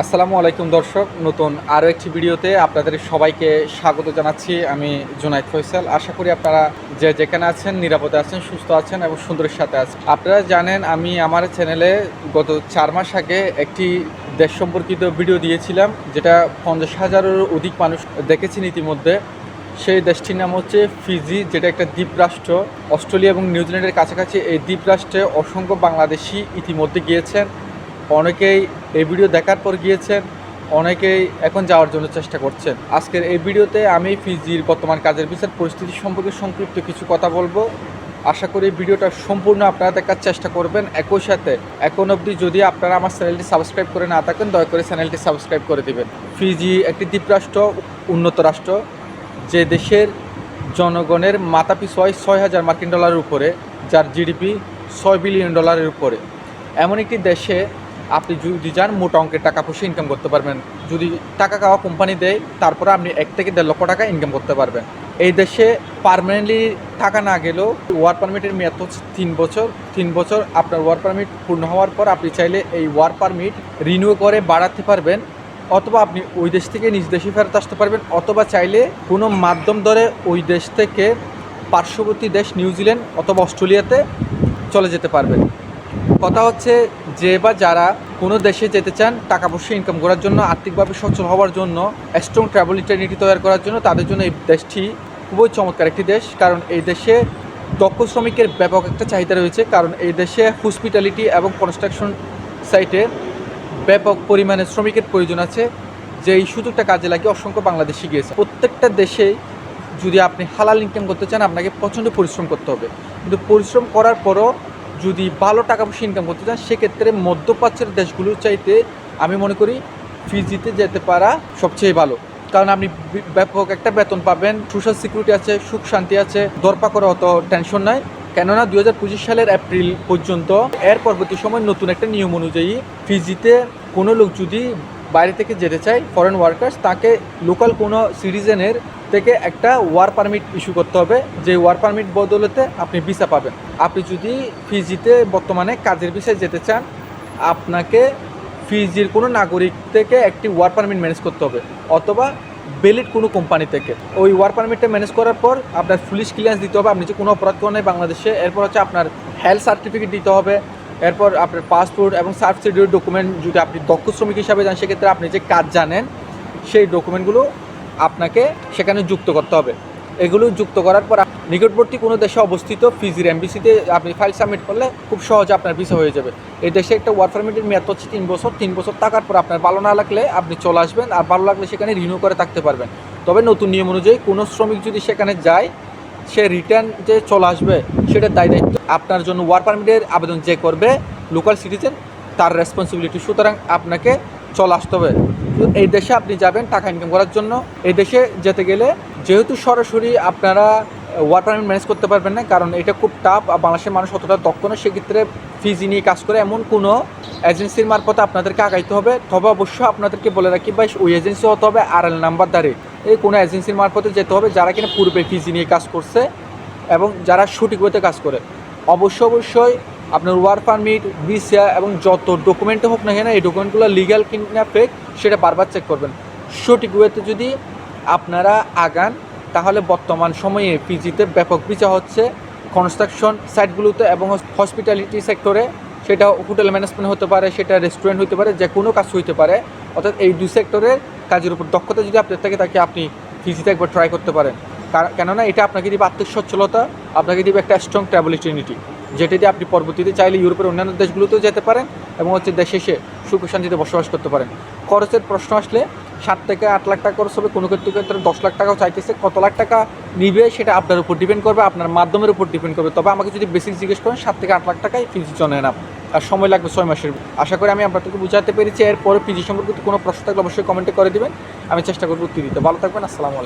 আসসালামু আলাইকুম দর্শক, নতুন আরও একটি ভিডিওতে আপনাদের সবাইকে স্বাগত জানাচ্ছি। আমি জুনাইদ ফৈসাল আশা করি আপনারা যে যেখানে আছেন নিরাপদে আছেন, সুস্থ আছেন এবং সুন্দরের সাথে আছেন। আপনারা জানেন, আমি আমার চ্যানেলে গত চার মাস আগে একটি দেশ সম্পর্কিত ভিডিও দিয়েছিলাম, যেটা পঞ্চাশ হাজারের অধিক মানুষ দেখেছেন ইতিমধ্যে। সেই দেশটির নাম হচ্ছে ফিজি, যেটা একটা দ্বীপরাষ্ট্র। অস্ট্রেলিয়া এবং নিউজিল্যান্ডের কাছাকাছি এই দ্বীপরাষ্ট্রে অসংখ্য বাংলাদেশি ইতিমধ্যে গিয়েছেন। অনেকেই এই ভিডিও দেখার পর গিয়েছেন, অনেকেই এখন যাওয়ার জন্য চেষ্টা করছেন। আজকের এই ভিডিওতে আমি ফিজির বর্তমান কাজের বিচার পরিস্থিতি সম্পর্কে সংক্ষিপ্ত কিছু কথা বলব। আশা করি ভিডিওটা সম্পূর্ণ আপনারা দেখার চেষ্টা করবেন। একই সাথে, এখন অবধি যদি আপনারা আমার চ্যানেলটি সাবস্ক্রাইব করে না থাকেন, দয়া করে চ্যানেলটি সাবস্ক্রাইব করে দিবেন। ফিজি একটি দ্বীপরাষ্ট্র উন্নত রাষ্ট্র, যে দেশের জনগণের মাথাপিছু হয় ছয় হাজার মার্কিন ডলারের উপরে, যার জিডিপি ছয় বিলিয়ন ডলারের উপরে। এমন একটি দেশে আপনি যদি যান মোটা অঙ্কের টাকা পয়সা ইনকাম করতে পারবেন। যদি টাকা খাওয়া কোম্পানি দেয়, তারপরে আপনি এক থেকে দেড় লক্ষ টাকা ইনকাম করতে পারবেন। এই দেশে পার্মানেন্টলি টাকা না গেলেও ওয়ার পারমিটের মেয়াদ হচ্ছে তিন বছর। তিন বছর আপনার ওয়ার পারমিট পূর্ণ হওয়ার পর আপনি চাইলে এই ওয়ার পারমিট রিনিউ করে বাড়াতে পারবেন। অথবা আপনি ওই দেশ থেকে নিজ দেশে ফেরত আসতে পারবেন। অথবা চাইলে কোনো মাধ্যম ধরে ওই দেশ থেকে পার্শ্ববর্তী দেশ নিউজিল্যান্ড অথবা অস্ট্রেলিয়াতে চলে যেতে পারবেন। কথা হচ্ছে যে বা যারা কোনো দেশে যেতে চান, টাকা পয়সা ইনকাম করার জন্য, আর্থিকভাবে সচ্ছল হওয়ার জন্য স্ট্রং ট্রাভেল ইটারনিটি তৈরি করার জন্য তাদের জন্য এই দেশটি খুবই চমৎকার একটি দেশ। কারণ এই দেশে দক্ষ শ্রমিকের ব্যাপক একটা চাহিদা রয়েছে। কারণ এই দেশে হসপিটালিটি এবং কনস্ট্রাকশন সাইটে ব্যাপক পরিমাণে শ্রমিকের প্রয়োজন আছে, যে এই সুযোগটা কাজে লাগিয়ে অসংখ্য বাংলাদেশি গিয়েছে। প্রত্যেকটা দেশেই যদি আপনি হালাল ইনকাম করতে চান, আপনাকে প্রচণ্ড পরিশ্রম করতে হবে। কিন্তু পরিশ্রম করার পরও যদি ভালো টাকা পয়সা ইনকাম করতে চান, সেক্ষেত্রে মধ্যপ্রাচ্যের দেশগুলোর চাইতে আমি মনে করি ফিজিতে যেতে পারা সবচেয়ে ভালো। কারণ আপনি ব্যাপক একটা বেতন পাবেন সোশ্যাল সিকিউরিটি আছে, সুখ শান্তি আছে, দরপা করে অত টেনশন নাই। কেননা দুই হাজার পঁচিশ সালের এপ্রিল পর্যন্ত এর পরবর্তী সময় নতুন একটা নিয়ম অনুযায়ী ফিজিতে কোনো লোক যদি বাইরে থেকে যেতে চায় ফরেন ওয়ার্কার্স তাকে লোকাল কোনো সিটিজেনের থেকে একটা ওয়ার পারমিট ইস্যু করতে হবে। যে ওয়ার পারমিট বদলেতে আপনি ভিসা পাবেন। আপনি যদি ফিজিতে বর্তমানে কাজের ভিসায় যেতে চান, আপনাকে ফিজির কোনো নাগরিক থেকে একটি ওয়ার পারমিট ম্যানেজ করতে হবে, অথবা বেলিড কোনো কোম্পানি থেকে। ওই ওয়ার পারমিটটা ম্যানেজ করার পর আপনার পুলিশ ক্লিয়ারেন্স দিতে হবে। আপনি যে কোনো অপরাধ করেন বাংলাদেশে, এরপর হচ্ছে আপনার হেলথ সার্টিফিকেট দিতে হবে এরপর আপনার পাসপোর্ট এবং সাবসিডির ডকুমেন্ট যদি আপনি দক্ষ শ্রমিক হিসাবে যান, সেক্ষেত্রে আপনি যে কাজ জানেন, সেই ডকুমেন্টগুলো আপনাকে সেখানে যুক্ত করতে হবে। এগুলো যুক্ত করার পর নিকটবর্তী কোনো দেশে অবস্থিত ফিজির এমবিসিতে আপনি ফাইল সাবমিট করলে খুব সহজে আপনার ভিসা হয়ে যাবে। এই দেশে একটা ওয়ার্ক পারমিটের মেয়াদ হচ্ছে তিন বছর। তিন বছর থাকার পর আপনার ভালো না লাগলে আপনি চলে আসবেন। আর ভালো লাগলে সেখানে রিনিউ করে থাকতে পারবেন। তবে নতুন নিয়ম অনুযায়ী কোনো শ্রমিক যদি সেখানে যায় সে রিটার্ন যে চলে আসবে, সেটার দায় দায়িত্ব আপনার জন্য ওয়ার পারমিটের আবেদন যে করবে লোকাল সিটিজেন তার রেসপন্সিবিলিটি সুতরাং আপনাকে চলে আসতে হবে। এই দেশে আপনি যাবেন টাকা ইনকাম করার জন্য। এই দেশে যেতে গেলে যেহেতু সরাসরি আপনারা ওয়ার পারমিট ম্যানেজ করতে পারবেন না, কারণ এটা খুব টাফ আর বাংলাদেশের মানুষ অতটা দক্ষ না, সেক্ষেত্রে ফিজি নিয়ে কাজ করে এমন কোনো এজেন্সির মারফতে আপনাদেরকে আগাইতে হবে। তবে অবশ্যই আপনাদেরকে বলে রাখি ভাই, ওই এজেন্সি হতে হবে আর এল নাম্বার দ্বারে। এই কোনো এজেন্সির মারফতে যেতে হবে যারা কিনা পূর্বে ফিজি নিয়ে কাজ করছে এবং যারা সঠিক ওয়েতে কাজ করে। অবশ্যই অবশ্যই আপনার ওয়ার পারমিট ভিসা এবং যত ডকুমেন্টে হোক না কেন এই ডকুমেন্টগুলো লিগ্যাল কিনা ফেক সেটা বারবার চেক করবেন। সঠিক ওয়েতে যদি আপনারা আগান, তাহলে বর্তমান সময়ে পিজিতে ব্যাপক বিচার হচ্ছে কনস্ট্রাকশন সাইটগুলোতে এবং হসপিটালিটি সেক্টরে সেটা হোটেল ম্যানেজমেন্ট হতে পারে, সেটা রেস্টুরেন্ট হতে পারে যে কোনো কাজ হইতে পারে। অর্থাৎ এই দুই সেক্টরের কাজের উপর দক্ষতা যদি আপনার থাকে, তাকে আপনি ফিজিতে একবার ট্রাই করতে পারেন। কেননা এটা আপনাকে দিবে আর্থিক সচ্ছলতা আপনাকে দিবে একটা স্ট্রং ট্রাভেল ইউনিটি যেটা দিয়ে আপনি পরবর্তীতে চাইলে ইউরোপের অন্যান্য দেশগুলোতেও যেতে পারেন এবং হচ্ছে দেশে এসে সুখ শান্তিতে বসবাস করতে পারেন। খরচের প্রশ্ন আসলে সাত থেকে আট লাখ টাকা খরচ হবে, কোনো ক্ষেত্রে ক্ষেত্রে দশ লাখ টাকাও চাইতেছে, কত লাখ টাকা নিবে সেটা আপনার উপর ডিপেন্ড করবে, আপনার মাধ্যমের উপর ডিপেন্ড করবে। তবে আমাকে যদি বেসিক জিজ্ঞেস করেন, সাত থেকে আট লাখ টাকাই ফিজি চলে না আর সময় লাগবে ছয় মাসের। আশা করি আমি আপনাদেরকে বুঝাতে পেরেছি। এরপরে পিজি সম্পর্কিত কোনো প্রশ্ন থাকলে অবশ্যই কমেন্টে করে দেবেন। আমি চেষ্টা করব উত্তর দিতে। ভালো থাকবেন, আসসালামু আলাইকুম।